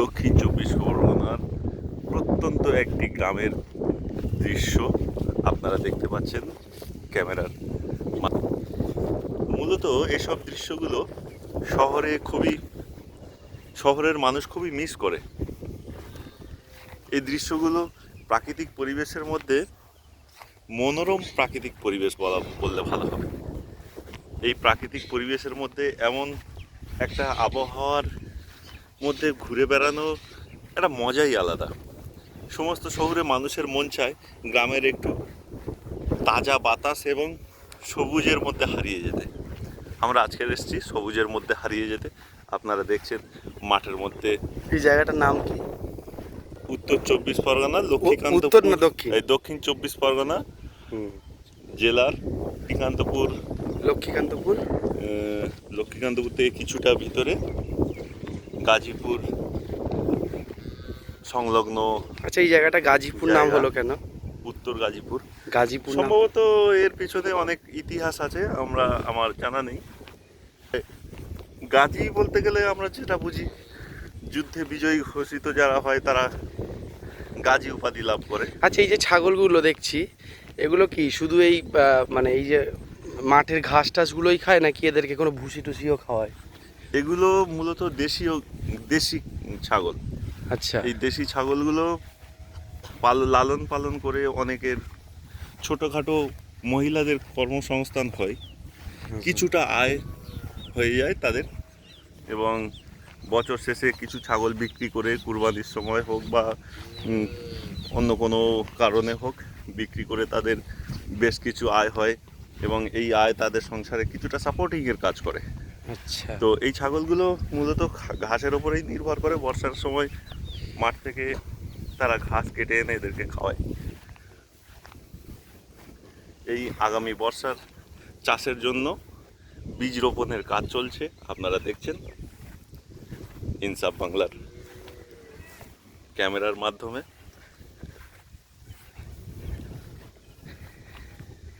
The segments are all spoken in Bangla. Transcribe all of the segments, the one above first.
দক্ষিণ চব্বিশ পরগনার প্রত্যন্ত একটি গ্রামের দৃশ্য আপনারা দেখতে পাচ্ছেন ক্যামেরার মূলত এসব দৃশ্যগুলো শহরে খুবই, শহরের মানুষ খুবই মিস করে। এই দৃশ্যগুলো প্রাকৃতিক পরিবেশের মধ্যে মনোরম প্রাকৃতিক পরিবেশ বলা বললে ভালো হবে। এই প্রাকৃতিক পরিবেশের মধ্যে এমন একটা আবহাওয়ার মধ্যে ঘুরে বেড়ানো একটা মজাই আলাদা। সমস্ত শহরে মানুষের মন চায় গ্রামের একটু তাজা বাতাস এবং সবুজের মধ্যে হারিয়ে যেতে। আমরা আজকে এসেছি সবুজের মধ্যে হারিয়ে যেতে। আপনারা দেখছেন মাঠের মধ্যে এই জায়গাটার নাম কি? উত্তর চব্বিশ পরগনা লক্ষ্মীকান্ত উত্তর না দক্ষিণ? এই দক্ষিণ চব্বিশ পরগনা জেলার লক্ষ্মীকান্তপুর লক্ষ্মীকান্তপুর? লক্ষ্মীকান্তপুর থেকে কিছুটা ভিতরে গাজীপুর সংলগ্ন আচ্ছা এই জায়গাটা গাজীপুর নাম হলো কেন? উত্তর গাজীপুর। গাজীপুর সম্ভবত এর পিছনে অনেক ইতিহাস আছে আমরা আমার জানা নেই। গাজী বলতে গেলে আমরা যেটা বুঝি যুদ্ধে বিজয়ী ঘোষিত যারা হয় তারা গাজী উপাধি লাভ করে। আচ্ছা এই যে ছাগলগুলো দেখছি এগুলো কি শুধু এই মানে এই যে মাঠের ঘাস টাসগুলোই খায় নাকি এদেরকে কোনো ভুসি টুসিও খাওয়ায়? এগুলো মূলত দেশীয় দেশি ছাগল। আচ্ছা। এই দেশি ছাগলগুলো পাল লালন পালন করে অনেকের ছোটোখাটো মহিলাদের কর্মসংস্থান হয়। কিছুটা আয় হয়ে যায় তাদের এবং বছর শেষে কিছু ছাগল বিক্রি করে কুরবানির সময় হোক বা অন্য কোনো কারণে হোক বিক্রি করে তাদের বেশ কিছু আয় হয়। এবং এই আয় তাদের সংসারে কিছুটা সাপোর্টিংয়ের কাজ করে। আচ্ছা। তো এই ছাগলগুলো মূলত ঘাসের ওপরেই নির্ভর করে। বর্ষার সময় মাঠ থেকে তারা ঘাস কেটে এনে এদেরকে খাওয়ায়। এই আগামী বর্ষার চাষের জন্য বীজ রোপণের কাজ চলছে। আপনারা দেখছেন ইনসাফ বাংলার ক্যামেরার মাধ্যমে।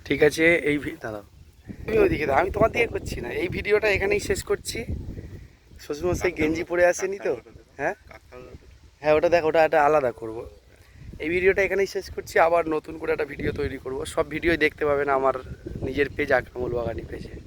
ঠিক আছে এই ভি- দাঁড়াও। তুমি ওইদিকে দাও, আমি তোমার দিকে করছি না। এই ভিডিওটা এখানেই শেষ করছি। শ্বশুরমশাই গেঞ্জি পরে আসেনি তো? হ্যাঁ? হ্যাঁ ওটা দেখো ওটা একটা আলাদা করব। এই ভিডিওটা এখানেই শেষ করছি। আবার নতুন করে একটা ভিডিও তৈরি করব। সব ভিডিওই দেখতে পাবেন আমার নিজের পেজ আকরামুল বাগানি পেজে